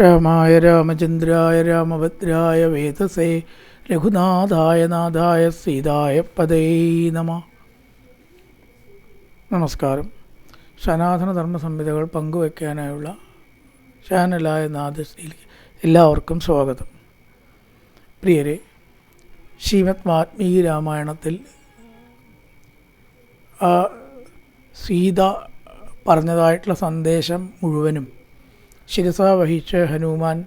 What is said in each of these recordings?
രാമായ രാമചന്ദ്രായ രാമഭദ്രായ വേദസേ രഘുനാഥായ നാഥായ സീതായ പദേ നമ. നമസ്കാരം. സനാതന ധർമ്മ സംഹിതകൾ പങ്കുവയ്ക്കാനായുള്ള ചാനലായ നാദശ്രീയിലേക്ക് എല്ലാവർക്കും സ്വാഗതം. പ്രിയരെ ശ്രീമത് വാത്മീകി രാമായണത്തിൽ സീത പറഞ്ഞതായിട്ടുള്ള സന്ദേശം മുഴുവനും ശിരസ വഹിച്ച ഹനുമാൻ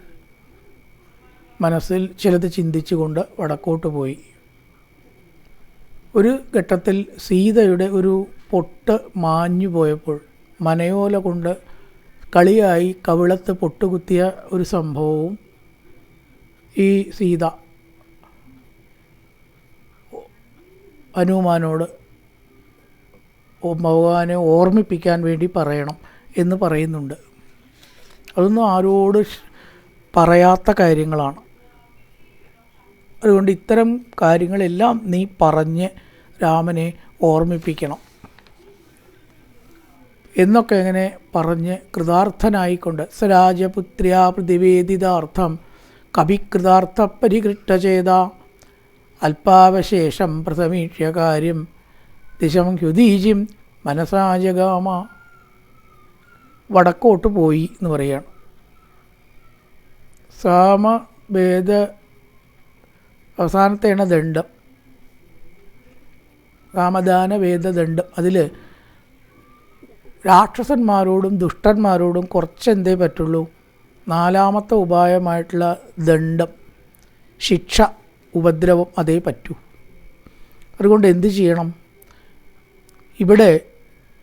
മനസ്സിൽ ചിലത് ചിന്തിച്ചുകൊണ്ട് വടക്കോട്ട് പോയി. ഒരു ഘട്ടത്തിൽ സീതയുടെ ഒരു പൊട്ട് മാഞ്ഞു പോയപ്പോൾ മനയോല കൊണ്ട് കളിയായി കവിളത്ത് പൊട്ടുകുത്തിയ ഒരു സംഭവവും ഈ സീത ഹനുമാനോട് ഭഗവാനെ ഓർമ്മിപ്പിക്കാൻ വേണ്ടി പറയണം എന്ന് പറയുന്നുണ്ട്. അതൊന്നും ആരോട് പറയാത്ത കാര്യങ്ങളാണ്. അതുകൊണ്ട് ഇത്തരം കാര്യങ്ങളെല്ലാം നീ പറഞ്ഞ് രാമനെ ഓർമ്മിപ്പിക്കണം. എന്നൊക്കെ ഇങ്ങനെ പറഞ്ഞ് കൃതാർത്ഥനായിക്കൊണ്ട് സ്വരാജപുത്രിയാ പ്രതിവേദിതാർത്ഥം കവികൃതാർത്ഥ പരികൃഷ്ടചേത അല്പാവശേഷം പ്രസമീക്ഷ്യ കാര്യം ദിശം ഹ്യുദീജിം മനസാജഗാമ. വടക്കോട്ട് പോയി എന്ന് പറയുകയാണ് സാമഭേദ അവസാനത്തെയാണ് ദണ്ഡം. സാമദാന വേദദണ്ഡം അതിൽ രാക്ഷസന്മാരോടും ദുഷ്ടന്മാരോടും കുറച്ചെന്തേ പറ്റുള്ളൂ. നാലാമത്തെ ഉപായമായിട്ടുള്ള ദണ്ഡം ശിക്ഷ ഉപദ്രവം അതേ പറ്റൂ. അതുകൊണ്ട് എന്ത് ചെയ്യണം? ഇവിടെ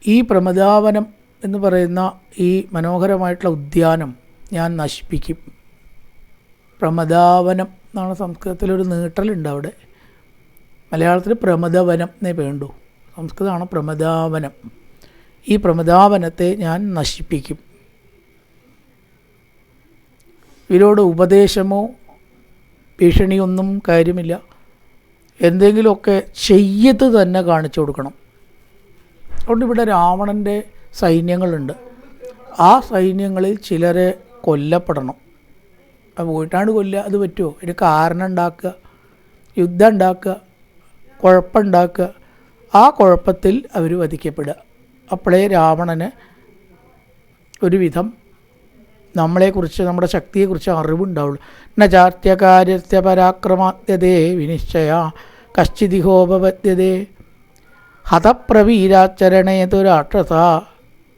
ഈ പ്രമദാവനം എന്ന് പറയുന്ന ഈ മനോഹരമായിട്ടുള്ള ഉദ്യാനം ഞാൻ നശിപ്പിക്കും. പ്രമദാവനം എന്നാണ് സംസ്കൃതത്തിലൊരു നീട്ടലുണ്ട് അവിടെ. മലയാളത്തിൽ പ്രമദവനം എന്നേ വേണ്ടു സംസ്കൃതമാണ് പ്രമദാവനം. ഈ പ്രമദാവനത്തെ ഞാൻ നശിപ്പിക്കും. ഇവരോട് ഉപദേശമോ ഭീഷണിയൊന്നും കാര്യമില്ല. എന്തെങ്കിലുമൊക്കെ ചെയ്യത്ത് തന്നെ കാണിച്ചു കൊടുക്കണം. അതുകൊണ്ട് ഇവിടെ രാവണന്റെ സൈന്യങ്ങളുണ്ട്. ആ സൈന്യങ്ങളിൽ ചിലരെ കൊല്ലപ്പെടണം. പോയിട്ടാണ് കൊല്ലുക അത് പറ്റുമോ? ഒരു കാരണം ഉണ്ടാക്കുക യുദ്ധം ഉണ്ടാക്കുക കുഴപ്പമുണ്ടാക്കുക ആ കുഴപ്പത്തിൽ അവർ വധിക്കപ്പെടുക. അപ്പോഴേ രാവണന് ഒരുവിധം നമ്മളെക്കുറിച്ച് നമ്മുടെ ശക്തിയെക്കുറിച്ച് അറിവുണ്ടാവുള്ളൂ. ന ചാത്യകാര്യത്യ പരാക്രമാദ്യതേ വിനിശ്ചയ കശ്ചിതിഹോപപദ്യതേ ഹതപ്രവീരാചരണേതു രാക്ഷസ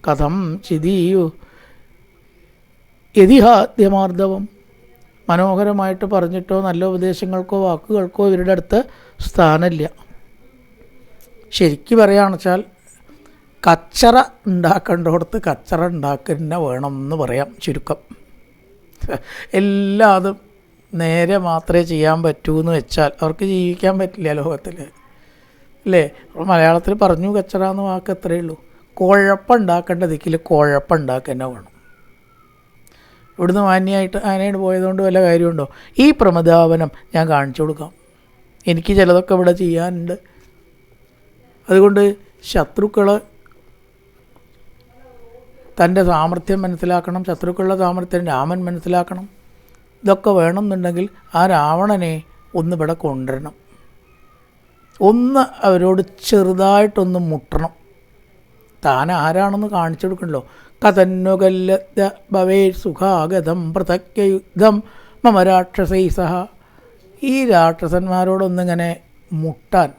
കഥം ചിതീയു. യതിഹാദ്യമാർദ്ദവം മനോഹരമായിട്ട് പറഞ്ഞിട്ടോ നല്ല ഉപദേശങ്ങൾക്കോ വാക്കുകൾക്കോ ഇവരുടെ അടുത്ത് സ്ഥാനമില്ല. ശരിക്കും പറയുകയാണെന്ന് വെച്ചാൽ കച്ചറ ഉണ്ടാക്കേണ്ടടുത്ത് കച്ചറ ഉണ്ടാക്കുന്ന വേണം എന്ന് പറയാം ചുരുക്കം. എല്ലാതും നേരെ മാത്രമേ ചെയ്യാൻ പറ്റൂ എന്ന് വെച്ചാൽ അവർക്ക് ജീവിക്കാൻ പറ്റില്ല ലോകത്തിൽ അല്ലേ? മലയാളത്തിൽ പറഞ്ഞു കച്ചറ എന്ന് വാക്ക് അത്രയേ ഉള്ളൂ. കുഴപ്പമുണ്ടാക്കേണ്ട ദിക്കിൽ കുഴപ്പമുണ്ടാക്കുക തന്നെ വേണം. ഇവിടുന്ന് മാന്യമായിട്ട് ആനയോട് പോയതുകൊണ്ട് വല്ല കാര്യമുണ്ടോ? ഈ പ്രമദാവനം ഞാൻ കാണിച്ചു കൊടുക്കാം. എനിക്ക് ചിലതൊക്കെ ഇവിടെ ചെയ്യാനുണ്ട്. അതുകൊണ്ട് ശത്രുക്കൾ തന്റെ സാമർഥ്യം മനസ്സിലാക്കണം ശത്രുക്കളുടെ സാമർഥ്യം രാമൻ മനസ്സിലാക്കണം. ഇതൊക്കെ വേണമെന്നുണ്ടെങ്കിൽ ആ രാവണനെ ഒന്ന് ഇവിടെ കൊണ്ടുവരണം. ഒന്ന് അവരോട് ചെറുതായിട്ടൊന്ന് മുട്ടണം. താൻ ആരാണെന്ന് കാണിച്ചു കൊടുക്കണല്ലോ. കഥന്നുകല്ല ഭവേ സുഖാഗതം പൃഥക്യുദ്ധം മമ രാക്ഷസൈ സഹ. ഈ രാക്ഷസന്മാരോടൊന്നിങ്ങനെ മുട്ടാൻ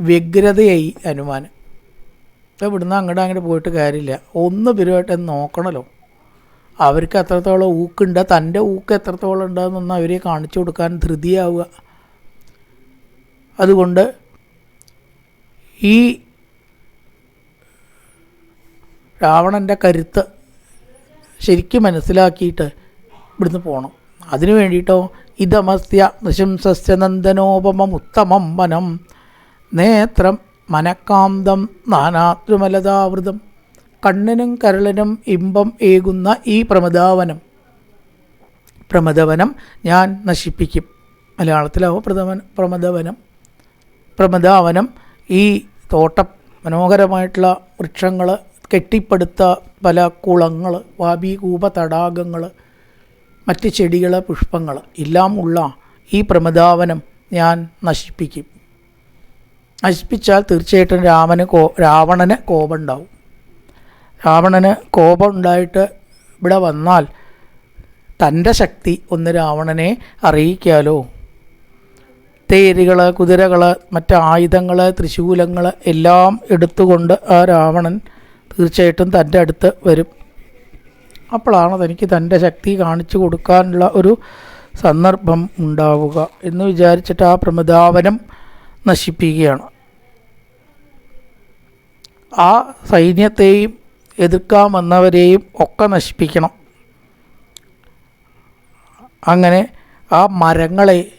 വ്യഗ്രതയായി ഹനുമാൻ ഇവിടുന്ന് അങ്ങോട്ട് അങ്ങോട്ട് പോയിട്ട് കാര്യമില്ല. ഒന്ന് പിരുവായിട്ട് നോക്കണമല്ലോ അവർക്ക് എത്രത്തോളം ഊക്കുണ്ട് തന്റെ ഊക്ക് എത്രത്തോളം ഉണ്ടെന്നൊന്ന് അവരെ കാണിച്ചു കൊടുക്കാൻ ധൃതിയാവുക. അതുകൊണ്ട് ഈ രാവണന്റെ കരുത്ത് ശരിക്കും മനസ്സിലാക്കിയിട്ട് ഇവിടുന്ന് പോകണം അതിനു വേണ്ടിയിട്ടോ ഇതമസ്യ നൃശംസസ്യ നന്ദനോപമം ഉത്തമം വനം നേത്രം മനക്കാന്തം നാനാത്രുമലതാവൃതം കണ്ണിനും കരളിനും ഇമ്പം ഏകുന്ന ഈ പ്രമദാവനം. പ്രമദവനം ഞാൻ നശിപ്പിക്കും. മലയാളത്തിലാവും പ്രഥമ പ്രമദവനം? പ്രമദാവനം ഈ തോട്ടം മനോഹരമായിട്ടുള്ള വൃക്ഷങ്ങൾ കെട്ടിപ്പടുത്ത പല കുളങ്ങൾ വാബീകൂപ തടാകങ്ങൾ മറ്റ് ചെടികൾ പുഷ്പങ്ങൾ എല്ലാം ഉള്ള ഈ പ്രമദാവനം ഞാൻ നശിപ്പിക്കും. നശിപ്പിച്ചാൽ തീർച്ചയായിട്ടും രാമന് കോ രാവണന് കോപം ഉണ്ടാവും രാവണന് കോപം ഉണ്ടായിട്ട് ഇവിടെ വന്നാൽ തന്റെ ശക്തി ഒന്ന് രാവണനെ അറിയിക്കാലോ. തേരുകൾ കുതിരകൾ മറ്റ് ആയുധങ്ങൾ തൃശൂലങ്ങൾ എല്ലാം എടുത്തുകൊണ്ട് ആ രാവണൻ തീർച്ചയായിട്ടും തന്റെ അടുത്ത് വരും. അപ്പോഴാണ് തനിക്ക് തന്റെ ശക്തി കാണിച്ചു കൊടുക്കാനുള്ള ഒരു സന്ദർഭം ഉണ്ടാവുക എന്ന് വിചാരിച്ചിട്ട് ആ പ്രമദാവനം നശിപ്പിക്കുകയാണ്. ആ സൈന്യത്തെയും എതിർക്കാൻ വന്നവരെയും ഒക്കെ നശിപ്പിക്കണം. അങ്ങനെ ആ മരങ്ങളെ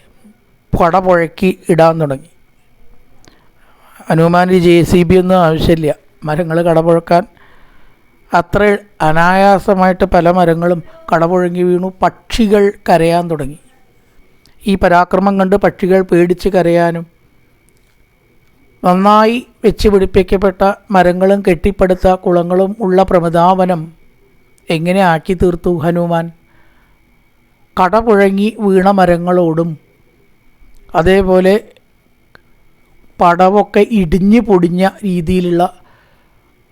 പടപുഴക്കി ഇടാൻ തുടങ്ങി. ഹനുമാൻ ജെ സി ബി ഒന്നും ആവശ്യമില്ല. മരങ്ങൾ കടപുഴക്കാൻ. അത്ര അനായാസമായിട്ട് പല മരങ്ങളും കടപുഴങ്ങി വീണു. പക്ഷികൾ കരയാൻ തുടങ്ങി. ഈ പരാക്രമം കണ്ട് പക്ഷികൾ പേടിച്ച് കരയാനും നന്നായി വെച്ച് പിടിപ്പിക്കപ്പെട്ട മരങ്ങളും കെട്ടിപ്പടുത്ത കുളങ്ങളും ഉള്ള പ്രമദാവനം എങ്ങനെ ആക്കി തീർത്തു ഹനുമാൻ? കടപുഴങ്ങി വീണ മരങ്ങളോടും അതേപോലെ പടവൊക്കെ ഇടിഞ്ഞു പൊടിഞ്ഞ രീതിയിലുള്ള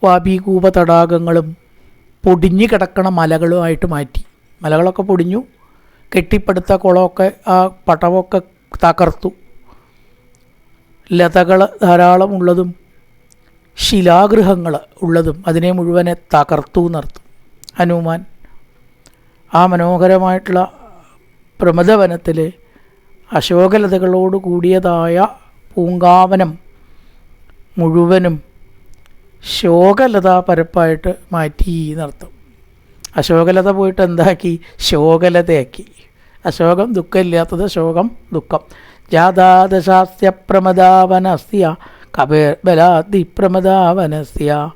വാബീകൂപ തടാകങ്ങളും പൊടിഞ്ഞു കിടക്കണ മലകളുമായിട്ട് മാറ്റി. മലകളൊക്കെ പൊടിഞ്ഞു. കെട്ടിപ്പടുത്ത കുളമൊക്കെ ആ പടവൊക്കെ തകർത്തു. ലതകൾ ധാരാളം ഉള്ളതും ശിലാഗൃഹങ്ങൾ ഉള്ളതും അതിനെ മുഴുവനെ തകർത്തു എന്നർത്ഥം ഹനുമാൻ ആ മനോഹരമായിട്ടുള്ള പ്രമദവനത്തിൽ അശോകലതകളോട് കൂടിയതായ പൂങ്കാവനം മുഴുവനും ശോകലതാ പരപ്പായിട്ട് മാറ്റി എന്നർത്ഥം അശോകലത പോയിട്ട് എന്താക്കി? ശോകലതയാക്കി. അശോകം ദുഃഖമില്ലാത്തത് ശോകം ദുഃഖം. ജാതാദശാസ്യ പ്രമദാവനസ്യ കപേർബലാദി പ്രമദാവനസ്യ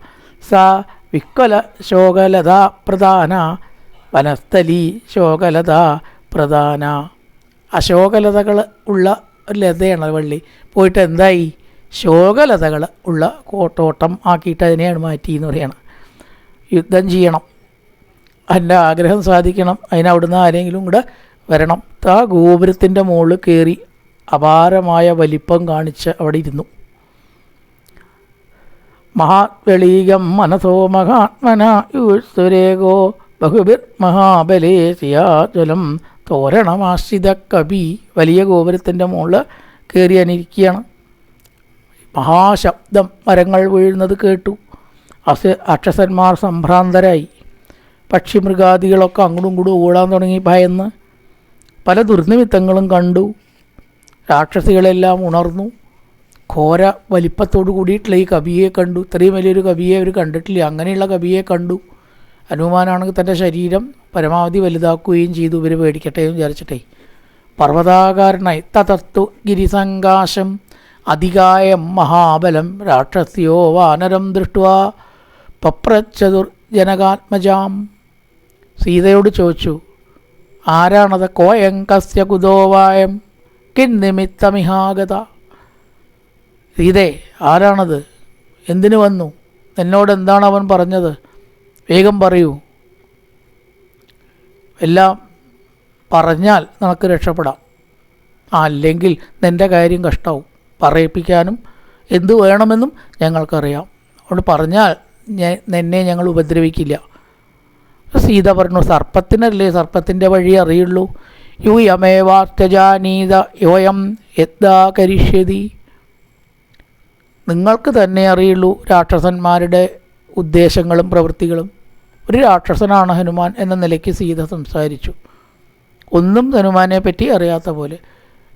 സാ വിക്കല ശോകലതാ പ്രധാന വനസ്ഥലി ശോകലത പ്രധാന അശോകലതകൾ ഉള്ള ഒരു ലതയാണ് വള്ളി പോയിട്ട് എന്തായി? ശോകലതകൾ ഉള്ള കോട്ടോട്ടം ആക്കിയിട്ട് അതിനെയാണ് മാറ്റി എന്ന് പറയണം. യുദ്ധം ചെയ്യണം. എന്റെ ആഗ്രഹം സാധിക്കണം. അതിനവിടുന്ന് ആരെങ്കിലും കൂടെ വരണം. ആ ഗോപുരത്തിന്റെ മുകളിൽ കയറി അപാരമായ വലിപ്പം കാണിച്ച് അവിടെ ഇരുന്നു. മഹാത്വളീകം മനസോ മഹാത്മന ബഹുബിർ മഹാബലേ സിയാജ്വലം തോരണമാശ്രിത കവി വലിയ ഗോപുരത്തിന്റെ മുകളിൽ കയറി അനിരിക്കുകയാണ് മഹാശബ്ദം മരങ്ങൾ വീഴുന്നത് കേട്ടു. അസ് അക്ഷസന്മാർ സംഭ്രാന്തരായി. പക്ഷിമൃഗാദികളൊക്കെ അങ്ങോട്ടും ഇങ്ങോട്ടും ഓടാൻ തുടങ്ങി ഭയന്ന്. പല ദുർനിമിത്തങ്ങളും കണ്ടു. രാക്ഷസികളെല്ലാം ഉണർന്നു. ഘോര വലിപ്പത്തോടു കൂടിയിട്ടുള്ള ഈ കവിയെ കണ്ടു. ഇത്രയും വലിയൊരു കവിയെ അവർ കണ്ടിട്ടില്ല. അങ്ങനെയുള്ള കവിയെ കണ്ടു. ഹനുമാനാണെങ്കിൽ തന്റെ ശരീരം പരമാവധി വലുതാക്കുകയും ചെയ്തു. ഇവർ പേടിക്കട്ടെ എന്ന് വിചാരിച്ചിട്ടേ. പർവതാകാരനായി. തതർത്തു ഗിരിസങ്കാശം അധികായം മഹാബലം രാക്ഷസ്യോ വാനരം ദൃഷ്ടുവാ പപ്രച്ചതുർ ജനകാത്മജാം സീതയോട് ചോദിച്ചു ആരാണത്? കോയങ്കസ്യ കസ്യ കുതോവായം കിന്നിമിത്തമിഹാഗത സീതേ ആരാണത്? എന്തിനു വന്നു? എന്നോട് എന്താണ് അവൻ പറഞ്ഞത്? വേഗം പറയൂ. എല്ലാം പറഞ്ഞാൽ നമുക്ക് രക്ഷപ്പെടാം. അല്ലെങ്കിൽ നിന്റെ കാര്യം കഷ്ടാവും. പറയിപ്പിക്കാനും എന്തു വേണമെന്നും ഞങ്ങൾക്കറിയാം. അതുകൊണ്ട് പറഞ്ഞാൽ നിന്നെ ഞങ്ങൾ ഉപദ്രവിക്കില്ല. സീത പറഞ്ഞു സർപ്പത്തിനല്ലേ സർപ്പത്തിന്റെ വഴി അറിയുള്ളൂ? യു യമേവാത്യജാനീത യോയം യദ്ദാ കരിഷ്യതി. നിങ്ങൾക്ക് തന്നെ അറിയുള്ളൂ രാക്ഷസന്മാരുടെ ഉദ്ദേശങ്ങളും പ്രവൃത്തികളും. ഒരു രാക്ഷസനാണ് ഹനുമാൻ എന്ന നിലയ്ക്ക് സീത സംസാരിച്ചു. ഒന്നും ഹനുമാനെ പറ്റി അറിയാത്ത പോലെ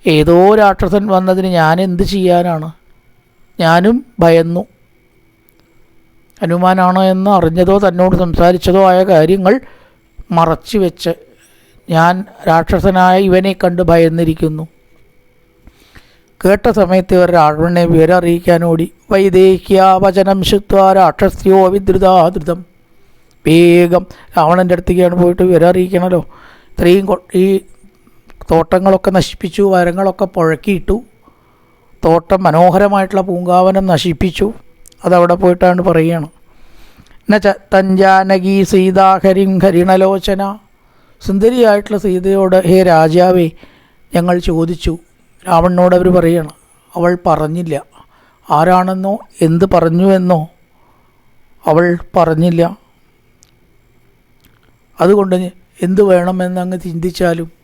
ഏതോ രാക്ഷസൻ വന്നതിന് ഞാൻ എന്ത് ചെയ്യാനാണ്? ഞാനും ഭയന്നു. ഹനുമാനാണോ എന്ന് അറിഞ്ഞതോ തന്നോട് സംസാരിച്ചതോ ആയ കാര്യങ്ങൾ മറച്ചു വെച്ച് ഞാൻ രാക്ഷസനായ ഇവനെ കണ്ട് ഭയന്നിരിക്കുന്നു. കേട്ട സമയത്ത് ഇവർ രാവണനെ വിവരം അറിയിക്കാൻ ഓടി വൈദേഹ്യ വചനം ശുത്വ രാക്ഷസ്യോ വിദ്രുതാധൃതം വേഗം രാവണന്റെ അടുത്തേക്കാണ് പോയിട്ട് വിവരം അറിയിക്കണമല്ലോ ഇത്രയും ഈ തോട്ടങ്ങളൊക്കെ നശിപ്പിച്ചു മരങ്ങളൊക്കെ പുഴക്കിയിട്ടു തോട്ടം മനോഹരമായിട്ടുള്ള പൂങ്കാവനം നശിപ്പിച്ചു. അതവിടെ പോയിട്ടാണ് പറയുകയാണ്. എന്നുവെച്ചാൽ തഞ്ചാനകി സീതാഹരിം ഹരിണലോചന. സുന്ദരിയായിട്ടുള്ള സീതയോട് ഹേ രാജാവേ ഞങ്ങൾ ചോദിച്ചു. രാവണനോട് അവർ പറയണം അവൾ പറഞ്ഞില്ല. ആരാണെന്നോ? എന്ത് പറഞ്ഞു എന്നോ അവൾ പറഞ്ഞില്ല. അതുകൊണ്ട് എന്ത് വേണമെന്ന് അങ്ങ് ചിന്തിച്ചാലും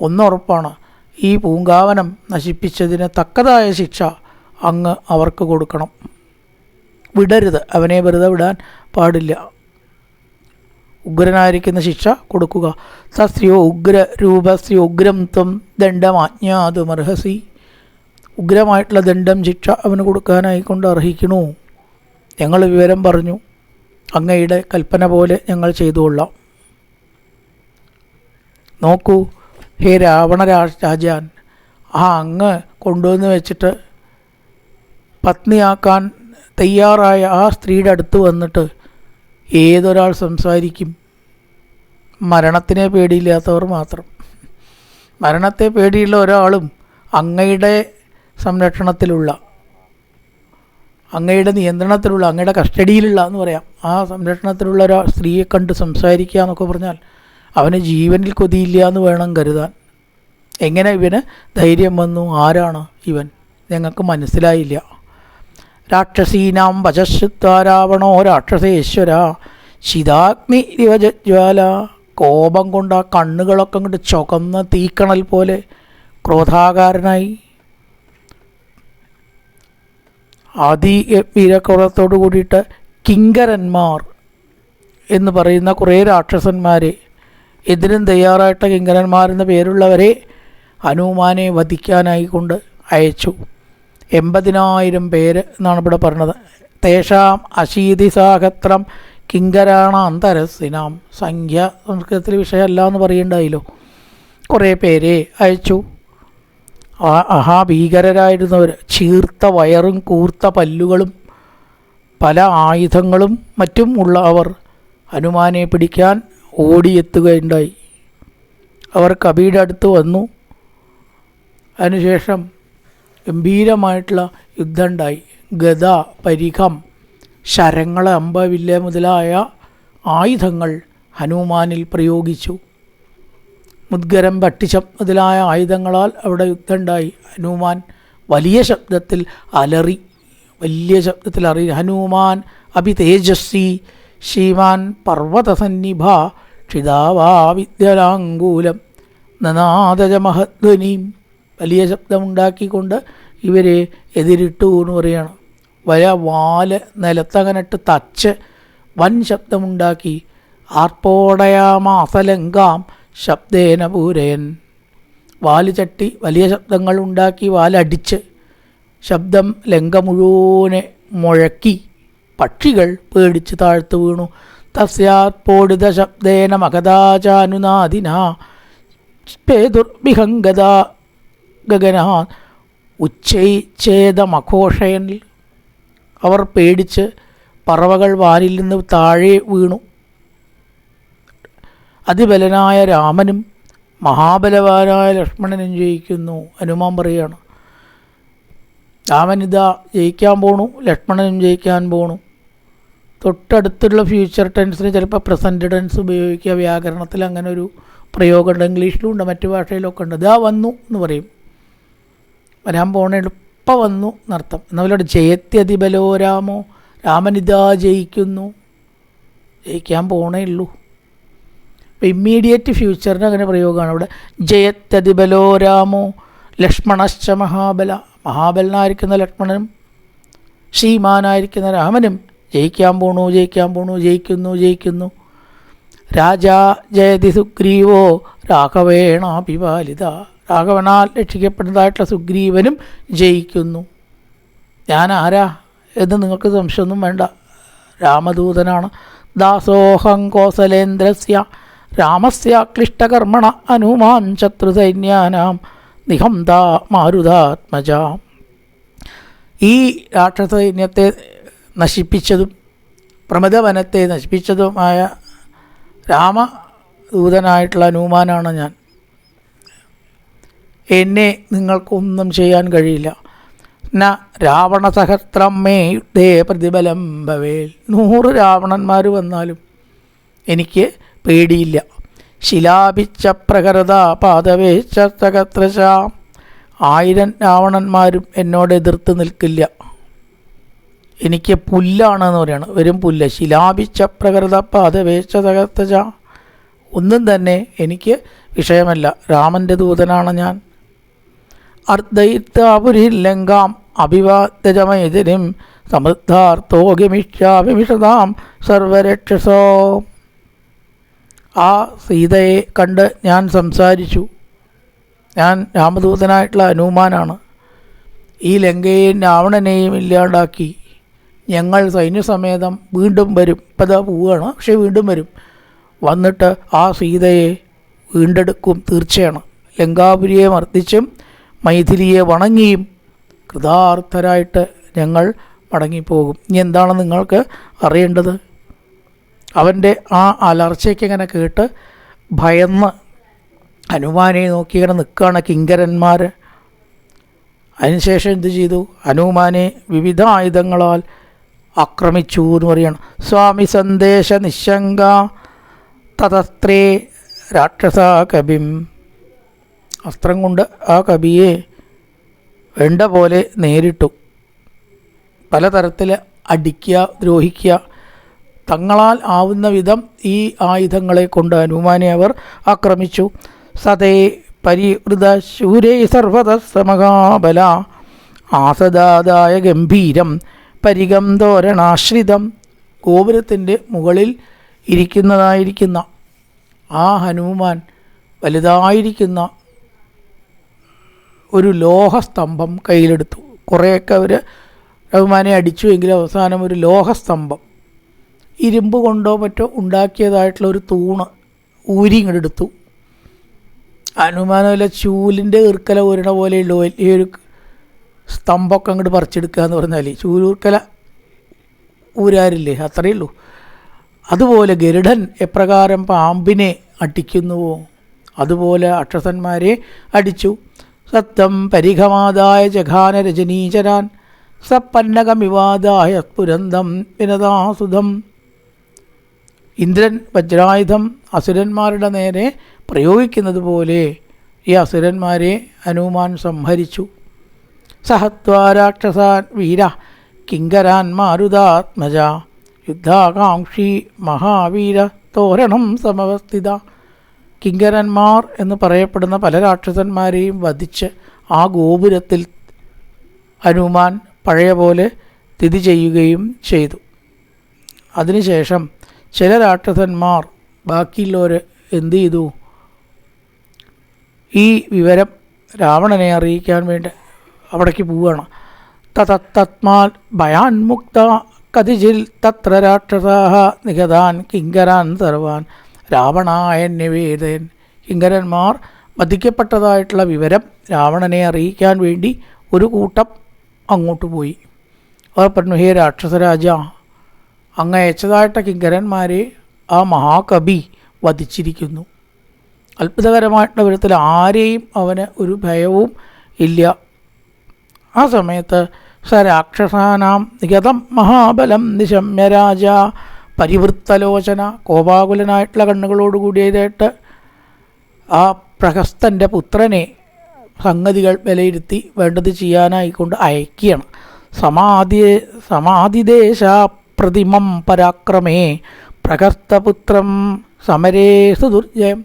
ഒന്നുറപ്പാണ്. ഈ പൂങ്കാവനം നശിപ്പിച്ചതിന് തക്കതായ ശിക്ഷ അങ്ങ് അവർക്ക് കൊടുക്കണം. വിടരുത്. അവനെ വെറുതെ വിടാൻ പാടില്ല. ഉഗ്രനായിരിക്കുന്ന ശിക്ഷ കൊടുക്കുക. സസ്യോ ഉഗ്ര രൂപസ്യ ഉഗ്രം ത്വം ദണ്ഡമാജ്ഞാതുമർഹസി ഉഗ്രമായിട്ടുള്ള ദണ്ഡം ശിക്ഷ അവന് കൊടുക്കാനായിക്കൊണ്ട് അർഹിക്കണു ഞങ്ങൾ വിവരം പറഞ്ഞു. അങ്ങയുടെ കൽപ്പന പോലെ ഞങ്ങൾ ചെയ്തുകൊള്ളാം. നോക്കൂ. ഹേ രാവണ രാജാൻ ആ അങ്ങ് കൊണ്ടുവന്ന് വെച്ചിട്ട് പത്നിയാക്കാൻ തയ്യാറായ ആ സ്ത്രീയുടെ അടുത്ത് വന്നിട്ട് ഏതൊരാൾ സംസാരിക്കും? മരണത്തിനെ പേടിയില്ലാത്തവർ മാത്രം. മരണത്തെ പേടിയുള്ള ഒരാളും അങ്ങയുടെ സംരക്ഷണത്തിലുള്ള അങ്ങയുടെ നിയന്ത്രണത്തിലുള്ള അങ്ങയുടെ കസ്റ്റഡിയിലുള്ള എന്ന് പറയാം. ആ സംരക്ഷണത്തിലുള്ള ഒരു സ്ത്രീയെ കണ്ട് സംസാരിക്കുക എന്നൊക്കെ പറഞ്ഞാൽ അവന് ജീവനിൽ കൊതിയില്ല എന്ന് വേണം കരുതാൻ. എങ്ങനെ ഇവന് ധൈര്യം വന്നു? ആരാണ് ഇവൻ? ഞങ്ങൾക്ക് മനസ്സിലായില്ല. രാക്ഷസീനാം വചശ്രുത്വ രാവണോ രാക്ഷസേശ്വര. ശിതാഗ്നി ദിവജ്വാല കോപം കൊണ്ട് ആ കണ്ണുകളൊക്കെ അങ്ങോട്ട് ചുകന്ന തീക്കണൽ പോലെ ക്രോധാകാരനായി. അതിവീരക്രോധത്തോടു കൂടിയിട്ട് കിങ്കരന്മാർ എന്ന് പറയുന്ന കുറേ രാക്ഷസന്മാരെ എതിരും തയ്യാറായിട്ട കിങ്കരന്മാരെന്ന പേരുള്ളവരെ ഹനുമാനെ വധിക്കാനായി കൊണ്ട് അയച്ചു. എൺപതിനായിരം പേര് എന്നാണ് ഇവിടെ പറഞ്ഞത്. തേഷാം അശീതി സാഹത്രം കിങ്കരാണ അന്തരസിനാം സംഖ്യ സംസ്കൃതത്തിൽ വിഷയമല്ല എന്ന് പറയണ്ടായില്ലോ. കുറേ പേരെ അയച്ചു. ആഹാ മഹാഭീകരരായിരുന്നവർ ചീർത്ത വയറും കൂർത്ത പല്ലുകളും പല ആയുധങ്ങളും മറ്റും ഉള്ള അവർ ഹനുമാനെ പിടിക്കാൻ ഓടിയെത്തുകയുണ്ടായി. അവർ കബിയുടെ അടുത്ത് വന്നു. അതിനുശേഷം ഗംഭീരമായിട്ടുള്ള യുദ്ധം ഉണ്ടായി ഗദ പരിഖം ശരങ്ങൾ അമ്പവില്ല മുതലായ ആയുധങ്ങൾ ഹനുമാനിൽ പ്രയോഗിച്ചു. മുദ്ഗരം ഭട്ടിശം മുതലായ ആയുധങ്ങളാൽ അവിടെ യുദ്ധം ഉണ്ടായി ഹനുമാൻ വലിയ ശബ്ദത്തിൽ അലറി വലിയ ശബ്ദത്തിൽ അറി ഹനുമാൻ അഭി തേജസ്വി ശ്രീമാൻ പർവതസന്നിഭ ക്ഷിതാവാ വിദ്യലാങ്കൂലം നനാദജ മഹധ്വനിയും വലിയ ശബ്ദമുണ്ടാക്കിക്കൊണ്ട് ഇവരെ എതിരിട്ടു എന്ന് പറയണം. വല വാൽ നിലത്തകനിട്ട് തച്ച് വൻ ശബ്ദമുണ്ടാക്കി. ആർപ്പോടയാമാസലങ്കാം ശബ്ദേന പൂരയൻ. വാൽ ചട്ടി വലിയ ശബ്ദങ്ങൾ ഉണ്ടാക്കി വാലടിച്ച് ശബ്ദം ലങ്ക മുഴുവനെ മുഴക്കി പക്ഷികൾ പേടിച്ച് താഴ്ത്തു വീണു. തസ്യാത്പോടിത ശബ്ദേന മകദാചാനുനാദിന പേതുർവിഹംഗത ഗഗന ഉച്ചൈച്ഛേദമഘോഷയനിൽ അവർ പേടിച്ച് പറവകൾ വാനിൽ നിന്ന് താഴെ വീണു. അതിബലനായ രാമനും മഹാബലവാനായ ലക്ഷ്മണനും ജയിക്കുന്നു. ഹനുമാൻ പറയുകയാണ് രാമനിത ജയിക്കാൻ പോണു ലക്ഷ്മണനും ജയിക്കാൻ പോണു. തൊട്ടടുത്തുള്ള ഫ്യൂച്ചർ ടെൻസിന് ചിലപ്പോൾ പ്രസന്റ് ടെൻസ് ഉപയോഗിക്കുക വ്യാകരണത്തിൽ അങ്ങനെ ഒരു പ്രയോഗമുണ്ട് ഇംഗ്ലീഷിലും ഉണ്ട് മറ്റു ഭാഷയിലൊക്കെ ഉണ്ട്. ഇതാ വന്നു എന്ന് പറയും. വരാൻ പോണ എളുപ്പം വന്നു എന്നർത്ഥം. എന്നപോലെ ജയത്യതിബലോ രാമോ? രാമനിതാ ജയിക്കുന്നു. ജയിക്കാൻ പോണേ ഉള്ളൂ. അപ്പോൾ ഇമ്മീഡിയറ്റ് ഫ്യൂച്ചറിന് അങ്ങനെ പ്രയോഗമാണ് അവിടെ ജയത്യതിബലോ രാമോ? ലക്ഷ്മണശ്ച മഹാബല. മഹാബലനായിരിക്കുന്ന ലക്ഷ്മണനും ശ്രീമാനായിരിക്കുന്ന രാമനും ജയിക്കാൻ പോണു ജയിക്കാൻ പോണു ജയിക്കുന്നു ജയിക്കുന്നു. രാജാ ജയതി സുഗ്രീവോ രാഘവേണാഭിപാലിത രാഘവനാൽ രക്ഷിക്കപ്പെടുന്നതായിട്ടുള്ള സുഗ്രീവനും ജയിക്കുന്നു. ഞാൻ ആരാ എന്ന് നിങ്ങൾക്ക് സംശയമൊന്നും വേണ്ട. രാമദൂതനാണ്. ദാസോഹം കോസലേന്ദ്രസ്യ. രാമസ്യ ക്ലിഷ്ടകർമ്മണ ഹനുമാൻ ശത്രുസൈന്യാനാം. നിഹംത മാരുതാത്മജ. ഈ രാക്ഷസ സൈന്യത്തെ നശിപ്പിച്ചതും പ്രമദവനത്തെ നശിപ്പിച്ചതുമായ രാമദൂതനായിട്ടുള്ള അനുമാനാണ് ഞാൻ. എന്നെ നിങ്ങൾക്കൊന്നും ചെയ്യാൻ കഴിയില്ല. ന രാവണസഹസ്രം മേ യുദ്ധേ പ്രതിഫലം ഭവേൽ. നൂറ് രാവണന്മാർ വന്നാലും എനിക്ക് പേടിയില്ല. ശിലാപിച്ച പ്രകൃത പാതവേശ സഹസ്രശ ആയിരം രാവണന്മാരും എന്നോട് എതിർത്ത് നിൽക്കില്ല. എനിക്ക് പുല്ലാണ് എന്ന് പറയാണ്. വെറും പുല്ല്. ശിലാപിച്ച പ്രകൃത പാദവേശ തകർത്തജ ഒന്നും തന്നെ എനിക്ക് വിഷയമല്ല. രാമന്റെ ദൂതനാണ് ഞാൻ. അർദ്ധയിത്താപുരില്ലങ്കാം അഭിവാദ്യജമൈതിരിം സമൃദ്ധാർത്ഥോ ഗമിഷ്യാഭിമിഷതാം സർവരക്ഷസോ. ആ സീതയെ കണ്ട് ഞാൻ സംസാരിച്ചു. ഞാൻ രാമദൂതനായിട്ടുള്ള ഹനുമാനാണ്. ഈ ലങ്കയെയും രാവണനെയും ഇല്ലാണ്ടാക്കി. ഞങ്ങൾ സൈന്യസമേതം വീണ്ടും വരും. ഇപ്പം ഇതാ പോവുകയാണ്. പക്ഷേ വീണ്ടും വരും. വന്നിട്ട് ആ സീതയെ വീണ്ടെടുക്കും തീർച്ചയാണ്. ലങ്കാപുരിയെ മർദ്ദിച്ചും മൈഥിലിയെ വണങ്ങിയും കൃതാർത്ഥരായിട്ട് ഞങ്ങൾ മടങ്ങിപ്പോകും. ഇനി എന്താണ് നിങ്ങൾക്ക് അറിയേണ്ടത്? അവന്റെ ആ അലർച്ചയ്ക്ക് ഇങ്ങനെ കേട്ട് ഭയന്ന് ഹനുമാനെ നോക്കി ഇങ്ങനെ നിൽക്കുകയാണ് കിങ്കരന്മാർ അതിനുശേഷം എന്ത് ചെയ്തു? ഹനുമാനെ വിവിധ ആയുധങ്ങളാൽ ആക്രമിച്ചു എന്ന് പറയണം. സ്വാമി സന്ദേശ നിശങ്ക തതസ്ത്രേ രാക്ഷസ കബിം അസ്ത്രം കൊണ്ട് ആ കവിയെ വേണ്ട പോലെ നേരിട്ടു. പലതരത്തിൽ അടിക്കുക ദ്രോഹിക്കുക. തങ്ങളാൽ ആവുന്ന വിധം ഈ ആയുധങ്ങളെ കൊണ്ട് ഹനുമാനെ അവർ ആക്രമിച്ചു. സതേ പരിവൃത ശൂരേ സർവത സമകാബല ആസദാദായ ഗംഭീരം പരികം തോരണാശ്രിതം ഗോപുരത്തിന്റെ മുകളിൽ ഇരിക്കുന്നതായിരിക്കുന്ന ആ ഹനുമാൻ വലുതായിരിക്കുന്ന ഒരു ലോഹസ്തംഭം കയ്യിലെടുത്തു. കുറേയൊക്കെ അവർ അടിച്ചു എങ്കിലും അവസാനം ഒരു ലോഹസ്തംഭം ഇരുമ്പ് കൊണ്ടോ മറ്റോ ഉണ്ടാക്കിയതായിട്ടുള്ള ഒരു തൂണ് ഊരി ഇങ്ങോട്ടെടുത്തു ഹനുമാനെ ചൂലിന്റെ ഈർക്കല ഊരണ പോലെയുള്ള വലിയൊരു സ്തംഭമൊക്കെ അങ്ങോട്ട് പറിച്ചെടുക്കുക എന്ന് പറഞ്ഞാൽ ചൂരൂർക്കല ഊരാരില്ലേ? അത്രയേ ഉള്ളൂ. അതുപോലെ ഗരുഡൻ എപ്രകാരം പാമ്പിനെ അടിക്കുന്നുവോ? അതുപോലെ അക്ഷസന്മാരെ അടിച്ചു. സത്തം പരിഘമാതായ ജഘാന രജനീചരാൻ സപ്പന്നകമിവാദായ പുരന്തം വിനതാസുധം ഇന്ദ്രൻ വജ്രായുധം അസുരന്മാരുടെ നേരെ പ്രയോഗിക്കുന്നത് പോലെ ഈ അസുരന്മാരെ ഹനുമാൻ സംഹരിച്ചു. സഹത്വാരാക്ഷസാൻ വീര കിങ്കരാൻ മാരുതാത്മജ യുദ്ധാകാംക്ഷി മഹാവീര തോരണം സമവസ്ഥിത. കിങ്കരന്മാർ എന്ന് പറയപ്പെടുന്ന പല രാക്ഷസന്മാരെയും വധിച്ച് ആ ഗോപുരത്തിൽ ഹനുമാൻ പഴയ പോലെ സ്ഥിതി ചെയ്യുകയും ചെയ്തു. അതിനുശേഷം ചില രാക്ഷസന്മാർ ബാക്കിയുള്ളവർ എന്തു ചെയ്തു? ഈ വിവരം രാവണനെ അറിയിക്കാൻ വേണ്ടി അവിടേക്ക് പോവുകയാണ്. തതത്തത്മാൽ ഭയാൻമുക്ത കതിജിൽ തത്ര രാക്ഷസാഹ നിഗതാൻ കിങ്കരാൻ സർവാൻ. രാവണായ നിവേദൻ കിങ്കരന്മാർ വധിക്കപ്പെട്ടതായിട്ടുള്ള വിവരം രാവണനെ അറിയിക്കാൻ വേണ്ടി ഒരു കൂട്ടം അങ്ങോട്ട് പോയി. അവർ പറഞ്ഞു ഹേ രാക്ഷസരാജ അങ്ങ് അയച്ചതായിട്ട കിങ്കരന്മാരെ ആ മഹാകവി വധിച്ചിരിക്കുന്നു. അത്ഭുതകരമായിട്ടുള്ള വിധത്തിൽ ആരെയും അവന് ഒരു ഭയവും ഇല്ല. ആ സമയത്ത് സ രാക്ഷസാനാം നിഗതം മഹാബലം നിശമ്യ രാജ. പരിവൃത്തലോചന കോപാകുലനായിട്ടുള്ള കണ്ണുകളോടുകൂടിയതായിട്ട് ആ പ്രഹസ്തന്റെ പുത്രനെ സംഗതികൾ വിലയിരുത്തി വേണ്ടത് ചെയ്യാനായിക്കൊണ്ട് അയക്കുകയാണ്. സമാധി സമാധിദേശ പ്രതിമം പരാക്രമേ പ്രഹസ്തപുത്രം സമരേ സുദുർജയം.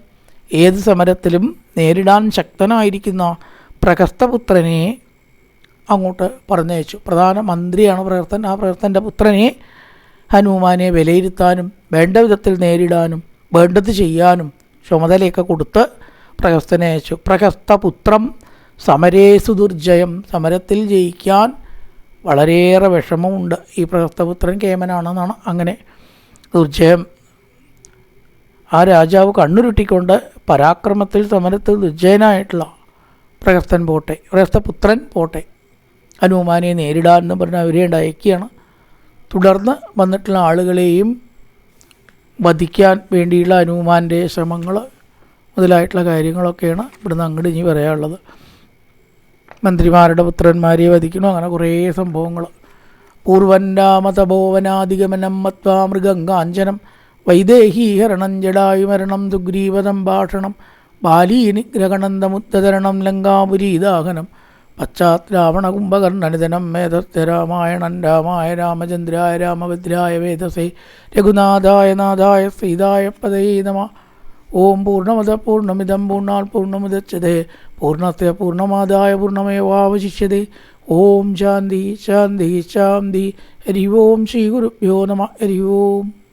ഏത് സമരത്തിലും നേരിടാൻ ശക്തനായിരിക്കുന്ന പ്രഹസ്തപുത്രനെ അങ്ങോട്ട് പറഞ്ഞയച്ചു. പ്രധാനമന്ത്രിയാണ് പ്രവർത്തൻ. ആ പ്രകർത്തന്റെ പുത്രനെ ഹനുമാനെ വിലയിരുത്താനും വേണ്ട വിധത്തിൽ നേരിടാനും വേണ്ടത് ചെയ്യാനും ചുമതലയൊക്കെ കൊടുത്ത് പ്രഹസ്തനെ അയച്ചു പ്രഹസ്തപുത്രം സമരേസു ദുർജയം. സമരത്തിൽ ജയിക്കാൻ വളരെയേറെ വിഷമമുണ്ട്. ഈ പ്രഹസ്തപുത്രൻ കേമനാണെന്നാണ് അങ്ങനെ ദുർജയം. ആ രാജാവ് കണ്ണുരുട്ടിക്കൊണ്ട് പരാക്രമത്തിൽ സമരത്തിൽ ദുർജയനായിട്ടുള്ള പ്രഹസ്തൻ പോട്ടെ. പ്രഹസ്തപുത്രൻ പോട്ടെ. ഹനുമാനെ നേരിടാൻ എന്ന് പറഞ്ഞ് അവരെ ഉണ്ടാക്കിയാണ് തുടർന്ന് വന്നിട്ടുള്ള ആളുകളെയും വധിക്കാൻ വേണ്ടിയുള്ള ഹനുമാന്റെ ശ്രമങ്ങൾ മുതലായിട്ടുള്ള കാര്യങ്ങളൊക്കെയാണ് ഇവിടുന്ന് അങ്ങോട്ട് ഇനി പറയാനുള്ളത്. മന്ത്രിമാരുടെ പുത്രന്മാരെ വധിക്കണം അങ്ങനെ കുറേ സംഭവങ്ങൾ. പൂർവൻ രാമതപോവനാധിഗമനം മത്വാ മൃഗങ്കാഞ്ചനം വൈദേഹീഹരണം ജടായുമരണം സുഗ്രീവസംഭാഷണം ബാലീനിഗ്രഹണന്തമുത്തരണം ലങ്കാപുരീദാഹനം പശ്ചാത് രാവണ കുംഭകർണനിധനം മേധസ്യ രാമായണൻ രാമായ രാമചന്ദ്രായ രാമഭദ്രായ വേദസേ രഘുനാഥായ നാഥായ സീതായ പദയേ നമ. ഓം പൂർണമത പൂർണമിതം പൂർണാൽ പൂർണമുദച്ഛതേ പൂർണസ്യ പൂർണമാദായ പൂർണമേവാവശിഷ്യതേ ഓം ശാന്തി ശാന്തി ശാന്തി. ഹരി ഓം ശ്രീ ഗുരുഭ്യോ നമ. ഹരി ഓം.